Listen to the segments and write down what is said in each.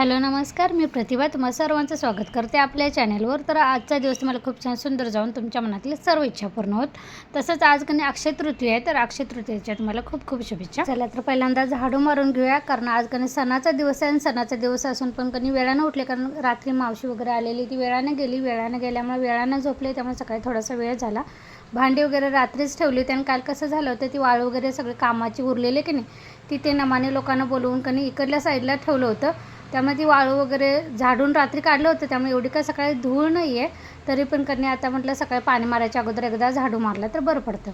Hello नमस्कार. मी प्रतिभा. तुम्हा सर्वांचं स्वागत करते आपल्या चॅनलवर. तर आजचा दिवस तुम्हाला खूप छान सुंदर जाऊन तुमच्या मनातली सर्व इच्छा पूर्ण होत. तसंच आज कधी अक्षय तृतीय आहे. तर अक्षय तृतीयेच्या तुम्हाला खूप खूप शुभेच्छा. चला तर पहिल्यांदा झाडू मारून घेऊया. कारण आज कधी सणाचा दिवस आहे आणि सणाचा दिवस असून पण कधी वेळानं उठले कारण रात्री मावशी वगैरे आलेली ती वेळानं गेली. वेळानं गेल्यामुळे वेळानं झोपले त्यामुळे सकाळी थोडासा वेळ झाला. भांडी वगैरे रात्रीच ठेवली त्यानं आणि काल कसं झालं होतं ती वाळू वगैरे सगळे कामाची उरलेले की नाही तिथे नमाने लोकांना बोलवून कणी इकडल्या साईडला ठेवलं होतं. त्यामुळे ती वाळू वगैरे झाडून रात्री काढलं होतं त्यामुळे एवढी काय सकाळी धूळ नाही आहे तरी पण कणी आता म्हटलं सकाळी पाणी मारायच्या अगोदर एकदा झाडू मारलं तर बरं पडतं.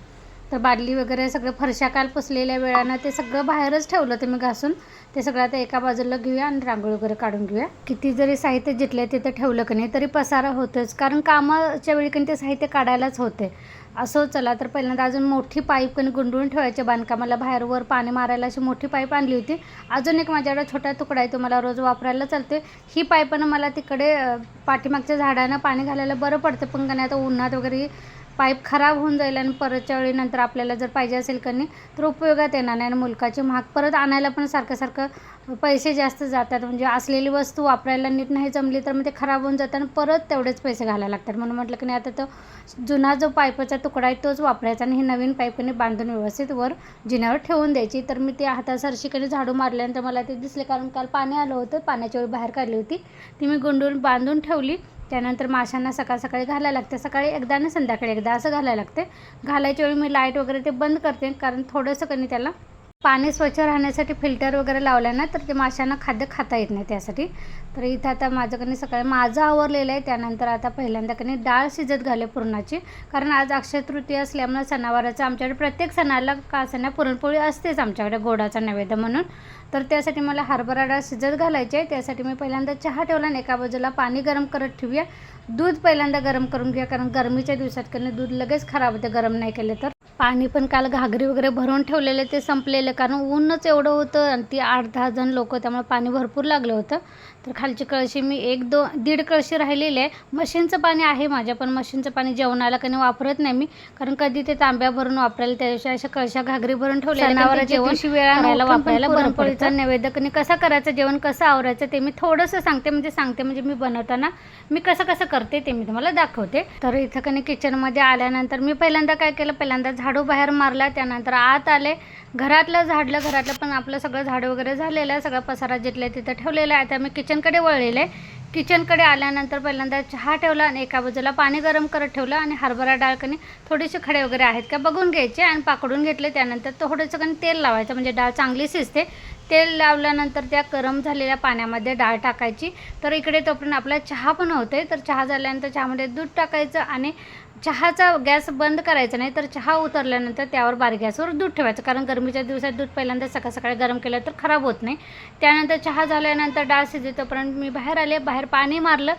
तर बादली वगैरे सगळं फरशा काल पुसलेल्या वेळानं ते सगळं बाहेरच ठेवलं ते मी घासून. ते सगळं आता एका बाजूला घेऊया आणि रांगोळी वगैरे काढून घेऊया. किती जरी साहित्य जिथले तिथं ठेवलं की नाही तरी पसारा होतंच. कारण कामाच्या वेळी कणी ते साहित्य काढायलाच होते. असं चला तर पहिल्यांदा अजून मोठी पाईप कणी गुंडळून ठेवायच्या बांधकामाला. बाहेरवर पाणी मारायला अशी मोठी पाईप आणली होती. अजून एक माझ्याकडे छोटा तुकडा आहे तो मला रोज वापरायला चालते ही पाईपनं मला तिकडे पाठीमागच्या झाडांना पाणी घालायला बरं पडतं. पण कणी आता उन्हात वगैरे पाईप खराब होऊन जाईल आणि परतच्या वेळी नंतर आपल्याला जर पाहिजे असेल कनी तर उपयोगात येणार नाही आणि मुलकाची महाग परत आणायला पण सारखं सारखं पैसे जास्त जातात. म्हणजे असलेली वस्तू वापरायला नीट नाही जमली तर मग ते खराब होऊन जातात आणि परत तेवढेच पैसे घालायला लागतात. म्हणून म्हटलं की नाही आता तो जुना जो पाईपचा तुकडा आहे तोच वापरायचा आणि ही नवीन पाईपने बांधून व्यवस्थित वर जिन्यावर ठेवून द्यायची. तर मी ते हातासरशीकडे झाडू मारल्यानंतर मला ते दिसले कारण काल पाणी आलं होतं पाण्याच्या वेळी बाहेर काढली होती. ती मी गुंडून बांधून ठेवली. त्यानंतर माशांना सकाळ सकाळी घालायला लागते. सकाळी एकदा ना संध्याकाळी एकदा असं घालायला लागते. घालायच्या वेळी मी लाइट वगैरे ते बंद करते. कारण थोडंसं कमी त्याला पाणी स्वच्छ राहण्यासाठी फिल्टर वगैरे लावलं ना तर ते माशांना खाद्य खाता येत नाही त्यासाठी. तर इथं आता माझं कणी सकाळी माझं आवरलेलं आहे. त्यानंतर आता पहिल्यांदा कणी डाळ शिजत घाले पुरणाची. कारण आज अक्षय तृतीय असल्यामुळे सणावाराचं आमच्याकडे प्रत्येक सणाला का सणा पुरणपोळी असतेच आमच्याकडे गोडाचा नैवेद्य म्हणून. तर त्यासाठी मला हरभरा डाळ शिजत घालायची आहे. त्यासाठी मी पहिल्यांदा चहा ठेवला आणि एका बाजूला पाणी गरम करत ठेवूया. दूध पहिल्यांदा गरम करून घ्या कारण गरमीच्या दिवसात कधी दूध लगेच खराब होते गरम नाही केलं तर. पाणी पण काल घागरी वगैरे भरून ठेवलेले ते संपलेलं कारण ऊनच एवढं होतं आणि ती आठ दहा जण लोक त्यामुळे पाणी भरपूर लागलं होतं. तर खालची कळशी मी एक दोन दीड कळशी राहिलेली आहे. मशीनचं पाणी आहे माझ्या पण मशीनचं पाणी जेवणाला कधी वापरत नाही मी कारण कधी ते तांब्या भरून वापरायला त्यादिवशी अशा कळशा घागरी भरून ठेवल्या जेवण वापरायला पुरणपोळीचा नैवेद्य कधी कसा करायचं जेवण कसं आवरायचं ते मी थोडंसं सांगते म्हणजे सांगते म्हणजे मी बनवताना मी कसं कसं करते ते मी तुम्हाला दाखवते. तर इथं कणी किचनमध्ये आल्यानंतर मी पहिल्यांदा काय केलं पहिल्यांदा झाडू बाहेर मारला त्यानंतर आत आले. घरातलं झाडलं घरातलं पण आपलं सगळं झाडं वगैरे झालेलं आहे सगळं पसारा जिथल्या तिथं ठेवलेलं आहे आता मी किचनकडे वळलेलं आहे. किचनकडे आल्यानंतर पहिल्यांदा चहा ठेवला आणि एका बाजूला पाणी गरम करत ठेवलं आणि हरभरा डाळ कणी थोडेसे खडे वगैरे आहेत का बघून घ्यायचे आणि पाकडून घेतले. त्यानंतर थोडंसं कणी तेल लावायचं म्हणजे डाळ चांगली शिजते. तेल लावल्यानंतर त्या गरम झालेल्या पाण्यामध्ये डाळ टाकायची. तर इकडे तोपर्यंत आपला चहा पण होते तर चहा झाल्यानंतर चहामध्ये दूध टाकायचं आणि चहाचा गॅस बंद करायचा नाही तर चहा उतरल्यानंतर त्यावर बारीक गॅसवर दूध ठेवायचं. कारण गरमीच्या दिवसात दूध पहिल्यांदा सकाळ सकाळी गरम केलं तर खराब होत नाही. त्यानंतर चहा झाल्यानंतर डाळ शिजली तोपर्यंत मी बाहेर आले. बाहेर पाणी मारलं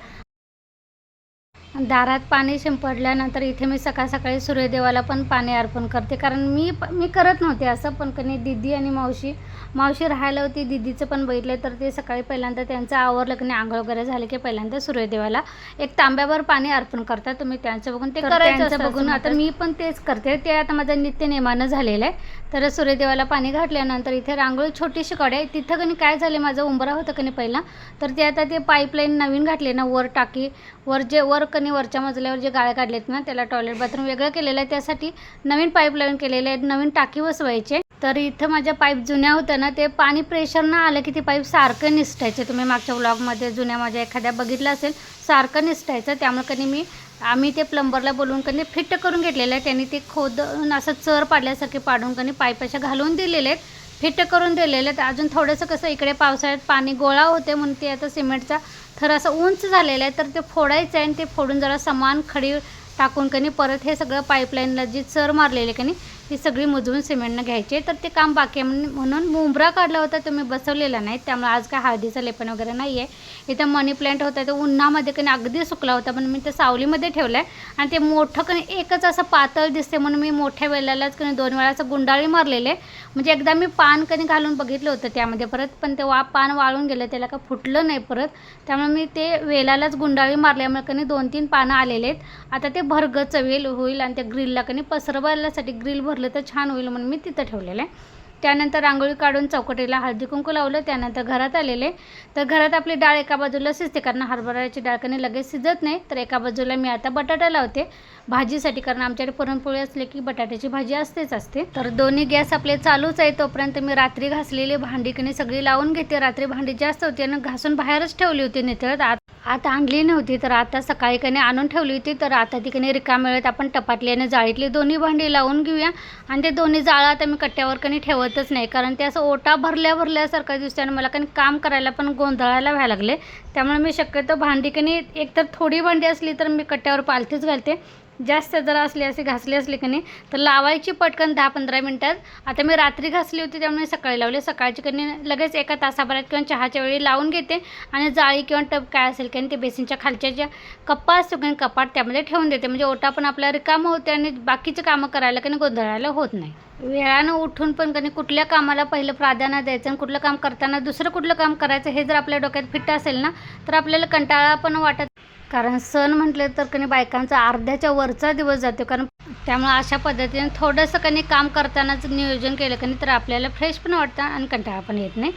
दारात पाणी शिंपडल्यानंतर इथे मी सकाळ सकाळी सूर्यदेवाला पण पाणी अर्पण करते. कारण मी मी करत नव्हते असं पण कधी दिदी आणि मावशी मावशी राहायला होती दिदीचं पण बघितलं तर ते सकाळी पहिल्यांदा त्यांचं आवरलं की आंघोळ वगैरे झाले की पहिल्यांदा सूर्यदेवाला एक तांब्यावर पाणी अर्पण करतात. तुम्ही त्यांचं बघून ते करायचं बघून आता मी पण तेच करते. ते आता माझं नित्य नेमानं झालेलं आहे. तर सूर्यदेवाला पाणी घातल्यानंतर इथे रांगोळी छोटीशी कडे आहे. तिथं कणी काय झाले माझं उंबरा होतं कणी पहिला. तर ते आता ते पाईपलाईन नवीन घातले ना वर टाकी वर जे वर त्यांनी वरच्या मजल्यावर जे गाळे काढलेत ना त्याला टॉयलेट बाथरूम वेगळं केलेलं आहे. त्यासाठी नवीन पाईपलाईन केलेले आहेत नवीन टाकी बसवायचे तर इथं माझ्या पाईप जुन्या होत्या ना ते पाणी प्रेशर न आलं की ते पाईप सारखं निसटायचे. तुम्ही मागच्या ब्लॉगमध्ये जुन्या माझ्या एखाद्या बघितलं असेल सारखं निसटायचं. त्यामुळे कधी मी आम्ही ते प्लंबरला बोलवून कधी फिट्ट करून घेतलेलं आहे. त्यांनी ते खोदून असं चर पाडल्यासारखे पाडून कधी पाईप अशा घालून दिलेले आहेत. फिट करून दिलेले आहेत अजून थोडंसं कसं इकडे पावसाळ्यात पाणी गोळा होते म्हणून ते आता सिमेंटचा थर असं उंच झालेला आहे. तर ते फोडायचं आहे आणि ते फोडून जरा समान खडी टाकून कनी परत हे सगळं पाईपलाईनला जी चर मारलेली कनी ही सगळी मुजवून सिमेंटनं घ्यायची. तर ते काम बाकी आहे म्हणून म्हणून मुंबरा काढला होता तो मी बसवलेला नाही. त्यामुळे आज काय हळदीचं लेपन वगैरे नाही आहे इथं मनी प्लांट होता तो उन्हामध्ये कणी अगदी सुकला होता पण मी ते सावलीमध्ये ठेवलं आहे आणि ते मोठं कणी एकच असं पातळ दिसते म्हणून मी मोठ्या वेळेलाच कणी दोन वेळा असं गुंडाळी मारलेले. म्हणजे एकदा मी पान कणी घालून बघितलं होतं त्यामध्ये परत पण ते वा पान वाळून गेलं त्याला का फुटलं नाही परत. त्यामुळे मी ते वेलालाच गुंडाळी मारल्यामुळे कणी दोन तीन पानं आलेले आहेत. आता ते भरगच वेल होईल आणि त्या ग्रिलला कणी पसरवायलासाठी ग्रिल भर भरलं तर छान होईल म्हणून मी तिथं ठेवलेलं आहे. त्यानंतर रांगोळी काढून चौकटीला हळदी कुंकू लावलं त्यानंतर घरात आलेले. तर घरात आपली डाळ एका बाजूला शिजते कारण हरभऱ्याची डाळ कणी लगेच शिजत नाही. तर एका बाजूला मी आता बटाटा लावते. भाजीसाठी कारण आमच्याकडे पुरणपोळी असले की बटाट्याची भाजी असतेच असते. तर दोन्ही गॅस आपले चालूच आहे तोपर्यंत मी रात्री घासलेली भांडी कणी सगळी लावून घेते. रात्री भांडी जास्त होती आणि घासून बाहेरच ठेवली होती नितळत. आत आता आणली नव्हती तर आता सकाळी कणी आणून ठेवली होती. तर आता ती कणी मिळत आपण टपातली आणि जाळीतली दोन्ही भांडी लावून घेऊया. आणि ते दोन्ही जाळं आता मी कट्ट्यावर कणी येतच नाही. कारण ते असं ओटा भरल्या भरल्यासारखं दिसतं आणि मला काही काम करायला पण गोंधळायला व्हायला लागले. त्यामुळे मी शक्यतो भांडी कणी एकतर थोडी भांडी असली तर मी कट्ट्यावर पालथीच घालते. जास्त जर असली असे घासली असली की नाही तर लावायची पटकन दहा पंधरा मिनटात. आता मी रात्री घासली होती त्यामुळे सकाळी लावली. सकाळची कणी लगेच एका तासाभरात किंवा चहाच्या वेळी लावून घेते आणि जाळी किंवा टब काय असेल की ते बेसिनच्या खालच्या ज्या कप्पा असतो की कपाट त्यामध्ये ठेवून देते. म्हणजे ओटा पण आपला रिकामं होते आणि बाकीचे कामं करायला की गोंधळायला होत नाही. वेळानं उठून पण कधी कुठल्या कामाला पहिलं प्राधान्य द्यायचं आणि कुठलं काम करताना दुसरं कुठलं काम करायचं हे जर आपल्या डोक्यात फिट असेल ना तर आपल्याला कंटाळा पण वाटत कारण सण म्हटलं तर कनी बायकांचा अर्ध्याच्या वरचा दिवस जातो. कारण त्यामुळे अशा पद्धतीने थोडंसं कनी काम करतानाच नियोजन केलं कनी तर आपल्याला फ्रेश पण वाटतं आणि कंटाळा पण येत नाही.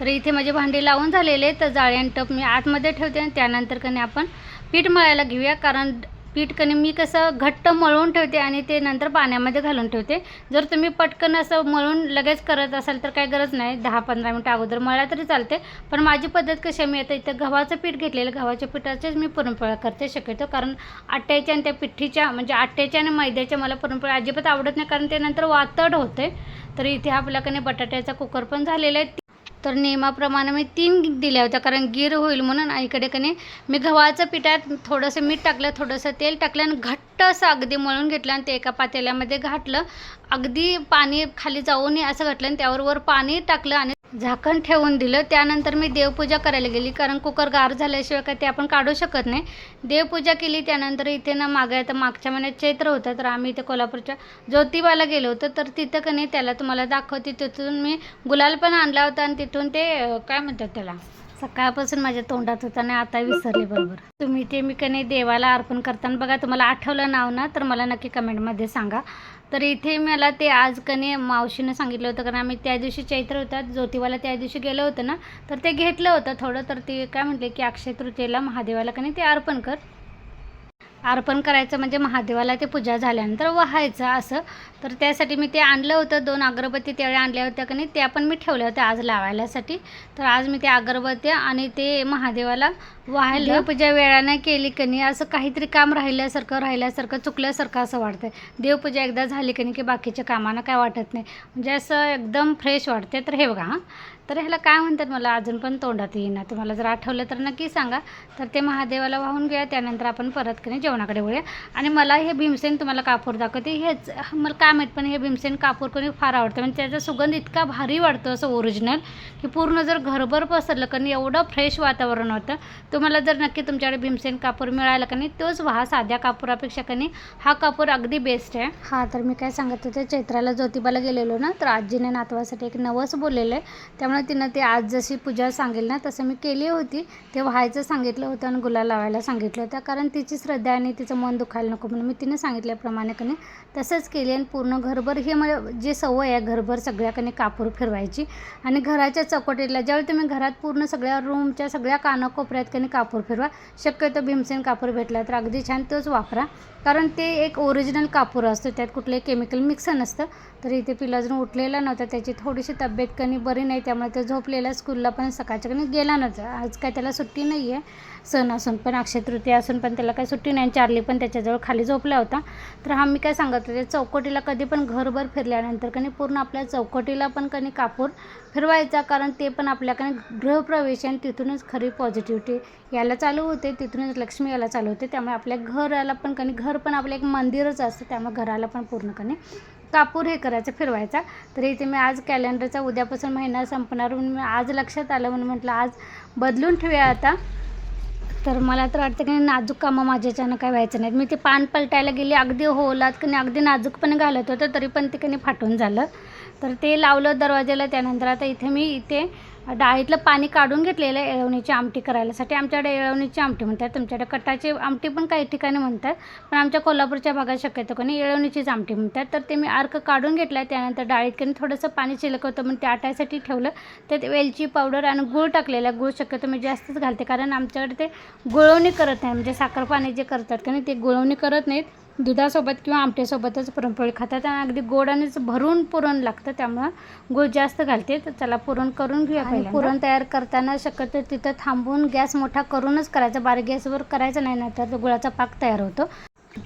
तर इथे माझे भांडी लावून झालेले तर जाळी आणि टप मी आतमध्ये ठेवते आणि त्यानंतर कनी आपण पीठ मळायला घेऊया. कारण पीठ कणी मी कसं घट्ट मळून ठेवते आणि ते नंतर पाण्यामध्ये घालून ठेवते. जर तुम्ही पटकन असं मळून लगेच करत असाल तर काही गरज नाही. दहा पंधरा मिनटं अगोदर मळा तरी चालते. पण माझी पद्धत कशी आहे मी आता इथं गव्हाचं पीठ घेतलेलं. गव्हाच्या पिठाचेच मी पुरणपोळ्या करते शक्यतो. कारण आट्याच्या आणि त्या पिठीच्या म्हणजे आट्याच्या आणि मैद्याच्या मला पुरणपोळ्या अजिबात आवडत नाही. कारण ते नंतर वातड होते. तर इथे आपल्याकडे बटाट्याचा कुकर पण झालेला आहे. तर नियमाप्रमाणे मी तीन दिल्या होत्या कारण गिर होईल म्हणून इकडे कने मी गव्हाचं पिठात थोडंसं मीठ टाकलं थोडंसं तेल टाकलं आणि घट्ट असं अगदी मळून घेतलं आणि ते एका पातेल्यामध्ये घातलं. अगदी पाणी खाली जाऊ नये असं घातलं आणि त्यावर वर पाणी टाकलं आणि झाकण ठेवून दिलं. त्यानंतर मी देवपूजा करायला गेली. कारण कुकर गार झाल्याशिवाय काय ते आपण काढू शकत नाही. देवपूजा केली. त्यानंतर इथे ना मागे आता मागच्या महिन्यात चैत्र होतं. तर आम्ही इथे कोल्हापूरच्या ज्योतिबाला गेलो होतो. तर तिथं का नाही त्याला तुम्हाला दाखवते. तिथून मी गुलाल पण आणला होता आणि तिथून ते काय म्हणतात त्याला? सकाळपासून माझ्या तोंडात होता आणि आता विसरले बरोबर. तुम्ही ते मी कधी देवाला अर्पण करताना बघा तुम्हाला आठवलं नाव ना तर मला नक्की कमेंटमध्ये सांगा. तर इथे मला ते आज कने मावशीनं सांगितलं होतं कारण आम्ही त्या दिवशी चैत्र होतात ज्योतिबाला त्या दिवशी गेलो होतं ना तर ते घेतलं होतं थोडं तर ते काय म्हटले की अक्षय तृतीयेला महादेवाला कने ते अर्पण कर. अर्पण करायचं म्हणजे महादेवाला ते पूजा झाल्यानंतर वाहायचं असं. तर त्यासाठी मी ते आणलं होतं. दोन अगरबत्ती त्यावेळी आणल्या होत्या का नाही त्या पण मी ठेवल्या होत्या आज लावायलासाठी. तर आज मी त्या अगरबत्त्या आणि ते महादेवाला वाहायला पूजा वेळानं केली की नाही असं काहीतरी काम राहिल्यासारखं राहिल्यासारखं चुकल्यासारखं असं वाटतंय. देवपूजा एकदा झाली की नाही की बाकीच्या कामांना काय वाटत नाही. म्हणजे असं एकदम फ्रेश वाटते तर हे बघा हां. तर ह्याला काय म्हणतात मला? अजून पण तोंडात येईना. तुम्हाला जर आठवलं तर नक्की सांगा. तर ते महादेवाला वाहून घ्या त्यानंतर आपण परत कधी जेवणाकडे वळूया. आणि मला हे भीमसेन तुम्हाला कापूर दाखवते. हेच मला काय माहीत पण हे भीमसेन कापूर कोणी फार आवडतं. म्हणजे त्याचा सुगंध इतका भारी वाटतो असं ओरिजिनल की पूर्ण जर घरभर पसरलं कारण एवढं फ्रेश वातावरण होतं. तुम्हाला जर नक्की तुमच्याकडे भीमसेन कापूर मिळाला का नाही तोच व्हा साध्या कापूरापेक्षा कनी हा कापूर अगदी बेस्ट आहे. हा तर मी काय सांगत होते चैत्राला ज्योतिबाला गेलेलो ना तर आजीने नातवासाठी एक नवस बोललेलं आहे. त्यामुळे तिनं ते आज जशी पूजा सांगेल ना तसं मी केली होती. ते व्हायचं सांगितलं होतं आणि गुलाल लावायला सांगितलं होतं. कारण तिची श्रद्धा आणि तिचं मन दुखायला नको म्हणून मी तिने सांगितल्याप्रमाणे कने तसंच केली आणि पूर्ण घरभर हे मला जे सवय आहे घरभर सगळ्याकडे कापूर फिरवायची. आणि घराच्या चौकटीला ज्यावेळी तुम्ही घरात पूर्ण सगळ्या रूमच्या सगळ्या कानाकोपऱ्यात कने कापूर फिरवा शक्यतो भीमसेन कापूर भेटला तर अगदी छान तोच वापरा. कारण ते एक ओरिजिनल कापूर असतं त्यात कुठलंही केमिकल मिक्स नसतं. तर इथे पिला अजून उठलेला नव्हता त्याची थोडीशी तब्येत कनी बरी नाही त्यामुळे तो झोपलेला स्कूलला पण सकाळच्या कणी गेला नव्हता. आज काय त्याला सुट्टी नाही आहे सण असून पण अक्षय तृतीया असून पण त्याला काही सुट्टी नाही. चार्ली पण त्याच्याजवळ खाली झोपला होता. तर हा मी काय सांगत होते चौकटीला कधी पण घरभर फिरल्यानंतर कणी पूर्ण आपल्या चौकटीला पण कणी कापूर फिरवायचा. कारण ते पण आपल्याकडे गृहप्रवेश आहे आणि तिथूनच खरी पॉझिटिव्हिटी यायला चालू होते. तिथूनच लक्ष्मी यायला चालू होते. त्यामुळे आपल्या घराला पण कणी घर पण आपलं एक मंदिरच असतं. त्यामुळे घराला पण पूर्ण कापूर हे करायचं फिरवायचा. तर इथे मी आज कॅलेंडरचा उद्यापासून महिना संपणार म्हणून मी आज लक्षात आलं म्हणून म्हटलं आज बदलून ठेवूया आता. तर मला तर वाटतं की नाजूक कामं माझ्याच्यानं काय व्हायचं नाहीत. मी ते पान पलटायला गेली अगदी होलात की नाही अगदी नाजूकपणे घालत होतं तरी पण ते फाटून झालं. तर ते लावलं दरवाजाला त्यानंतर आता इथे मी इथे डाळीतलं पाणी काढून घेतलेलं आहे येळवणीची आमटी करायलासाठी. आमच्याकडे येळवणीची आमटी म्हणतात तुमच्याकडे कटाची आमटी पण काही ठिकाणी म्हणतात पण आमच्या कोल्हापूरच्या भागात शक्यतो कोणी येळवणीचीच आमटी म्हणतात. तर ते मी अर्क काढून घेतलं आहे त्यानंतर डाळीत कणी थोडंसं पाणी शिल्लक होतं म्हणून ते आटायसाठी ठेवलं. त्यात वेलची पावडर आणि गूळ टाकलेला आहे. गूळ शक्यतो मी जास्तच घालते कारण आमच्याकडे ते गुळवणी करत नाही म्हणजे साखरपाणी जे करतात का नाही ते गुळवणी करत नाहीत. दुधासोबत किंवा आमट्यासोबतच पुरणपोळी खातात आणि अगदी गोड आणि भरून पुरण लागतं त्यामुळं गूळ जास्त घालते. तर चला पुरण करून घेऊया पहिला पुरण तयार करताना शक्यतो तिथं थांबून गॅस मोठा करूनच करायचा. बारीक गॅसवर करायचं नाही ना तर गुळाचा पाक तयार होतो.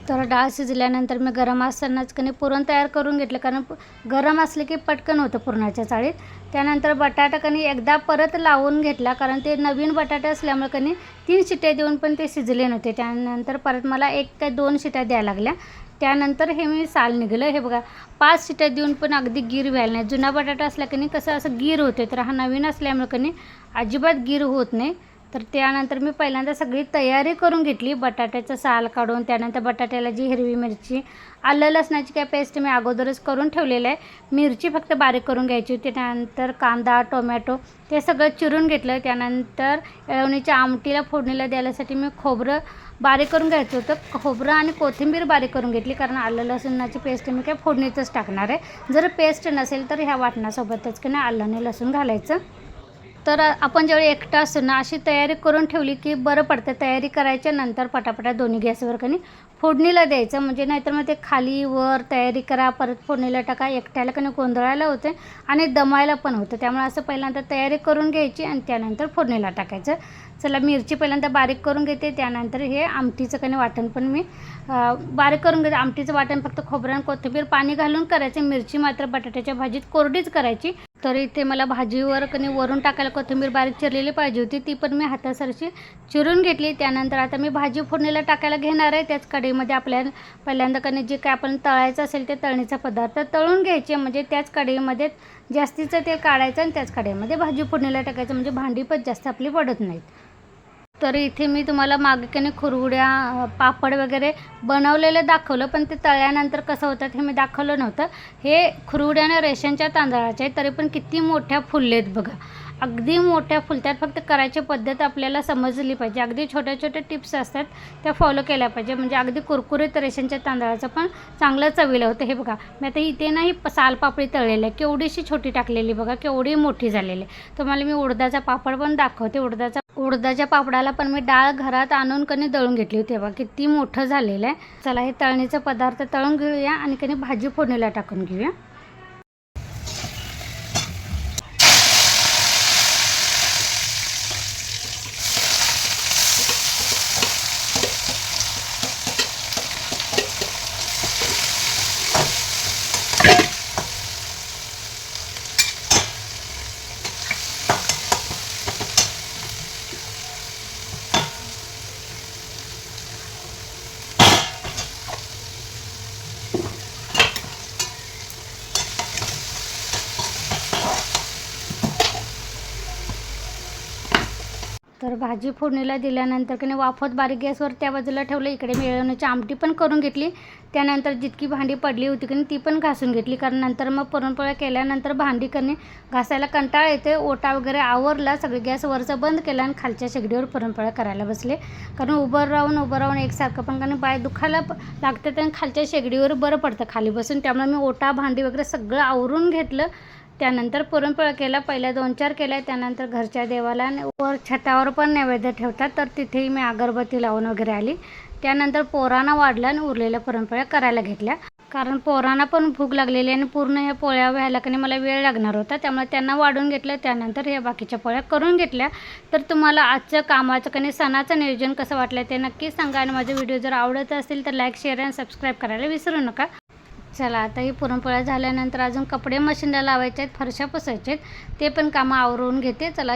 तर डाळ शिजल्यानंतर मी गरम असतानाच कणी पुरण तयार करून घेतलं. कारण गरम असले की पटकन होतं पुरणाच्या चाळीत. त्यानंतर बटाटा कणी एकदा परत लावून घेतला. कारण ते नवीन बटाटे असल्यामुळे कणी तीन शिट्या देऊन पण ते शिजले नव्हते. त्यानंतर परत मला एक ते दोन शिट्या द्यायला लागल्या. त्यानंतर हे मी साल निघालं. हे बघा पाच शिट्या देऊन पण अगदी गीर व्हायला नाही. जुना बटाटा असला कणी कसं असं गीर होते तर हा नवीन असल्यामुळे कणी अजिबात गीर होत नाही. तर त्यानंतर मी पहिल्यांदा सगळी तयारी करून घेतली. बटाट्याचं साल काढून त्यानंतर बटाट्याला जी हिरवी मिरची आलं लसणाची काय पेस्ट मी अगोदरच करून ठेवलेलं आहे. मिरची फक्त बारीक करून घ्यायची होती. त्यानंतर कांदा टोमॅटो ते सगळं चिरून घेतलं. त्यानंतर येळवणीच्या आमटीला फोडणीला द्यायसाठी मी खोबरं बारीक करून घ्यायचं होतं. खोबरं आणि कोथिंबीर बारीक करून घेतली. कारण आलं लसणाची पेस्ट मी काय फोडणीतच टाकणार आहे. जर पेस्ट नसेल तर ह्या वाटणासोबतच की नाही आलं आणि लसूण घालायचं. तर आपण ज्यावेळी एकटं असतो ना अशी तयारी करून ठेवली की बरं पडतं. तयारी करायच्या नंतर पटापटा दोन्ही गॅसवर कणी फोडणीला द्यायचं. म्हणजे नाहीतर मग ते खाली वर तयारी करा परत फोडणीला टाका. एकट्याला कणी गोंधळायला होते आणि दमायला पण होतं. त्यामुळे असं पहिल्यांदा तयारी करून घ्यायची आणि त्यानंतर फोडणीला टाकायचं. चला मिरची पहिल्यांदा बारीक करून घेते. त्यानंतर हे आमटीचं कणी वाटण पण मी बारीक करून घेते. आमटीचं वाटण फक्त खोबरं आणि कोथिंबीर पाणी घालून करायचं. मिरची मात्र बटाट्याच्या भाजीत कोरडीच करायची. तर इथे मला भाजीवर कणी वरून टाकायला कोथिंबीर बारीक चिरलेली पाहिजे होती. ती पण मी हातासरशी चिरून घेतली. त्यानंतर आता मी भाजी फोडणीला टाकायला घेणार आहे. त्याच कढईमध्ये आपल्या पहिल्यांदा कणी जे काय आपण तळायचं असेल ते तळणीचा पदार्थ तळून घ्यायचे. म्हणजे त्याच कढईमध्ये जास्तीचं तेल काढायचं आणि त्याच कढईमध्ये भाजी फोडणीला टाकायचं. म्हणजे भांडी पण जास्त आपली पडत नाहीत. तर इथे मी तुम्हाला मागे कणी खुरगुड्या पापड वगैरे बनवलेलं दाखवलं पण ते तळल्यानंतर कसं होतं हे मी दाखवलं नव्हतं. हे खुरगुड्याने रेशनच्या तांदळाचे तरी पण किती मोठ्या फुललेत बघा. अगदी मोठ्या फुलत्यात फक्त करायची पद्धत आपल्याला समजली पाहिजे. अगदी छोट्या छोट्या टिप्स असतात त्या फॉलो केल्या पाहिजे. म्हणजे अगदी कुरकुरीत रेशनच्या तांदळाचं पण चांगलं चवीला होतं. हे बघा मी आता इथे नाही सालपापडी तळलेली आहे. केवढीशी छोटी टाकलेली बघा केवढी मोठी झालेली आहे. तुम्हाला मी उडदाचा पापड पण दाखवते. उडदाचा उडदाच्या पापडाला पण मी डाळ घरात आणून कणी दळून घेतली होती. बघा किती मोठं झालेलं आहे. चला हे तळणीचा पदार्थ तळून घेऊया आणि कणी भाजी फोडणीला टाकून घेऊया. तर भाजी फोडणीला दिल्यानंतर की नाही वाफत बारीक गॅसवर त्या बाजूला ठेवलं इकडे मिळवण्याची आमटी पण करून घेतली. त्यानंतर जितकी भांडी पडली होती की नाही ती पण घासून घेतली. कारण नंतर मग पुरणपोळ्या केल्यानंतर भांडी करणे घासायला कंटाळा येते ओटा वगैरे आवरला सगळे गॅस वरचं बंद केला आणि खालच्या शेगडीवर पुरणपोळ्या करायला बसले. कारण उभं राहून उभं राहून एकसारखं पण कारण पाय दुखायला प- लागतं आणि खालच्या शेगडीवर बरं पडतं खाली बसून. त्यामुळे मी ओटा भांडी वगैरे सगळं आवरून घेतलं. त्यानंतर पुरणपोळ्या केल्या. पहिल्या दोन चार केल्या त्यानंतर घरच्या देवाला आणि वर छतावर पण नैवेद्य ठेवतात. तर तिथेही मी अगरबत्ती लावून वगैरे आली. त्यानंतर पोरांना वाढलं आणि उरलेल्या पुरणपोळ्या करायला घेतल्या. कारण पोरांना पण भूक लागलेली आणि पूर्ण ह्या पोळ्या व्हायला की नाही मला वेळ लागणार होता. त्यामुळे त्यांना वाढून घेतलं. त्यानंतर ह्या बाकीच्या पोळ्या करून घेतल्या. तर तुम्हाला आजचं कामाचं कधी सणाचं नियोजन कसं वाटलं ते नक्की सांगा. आणि माझे व्हिडिओ जर आवडत असतील तर लाईक शेअर आणि सबस्क्राईब करायला विसरू नका. चला आता ही पुरणपोळ्या झाल्यानंतर अजून कपडे मशीनला लावायचे आहेत फरशा पुसायचे आहेत ते पण कामं आवरून घेते. चला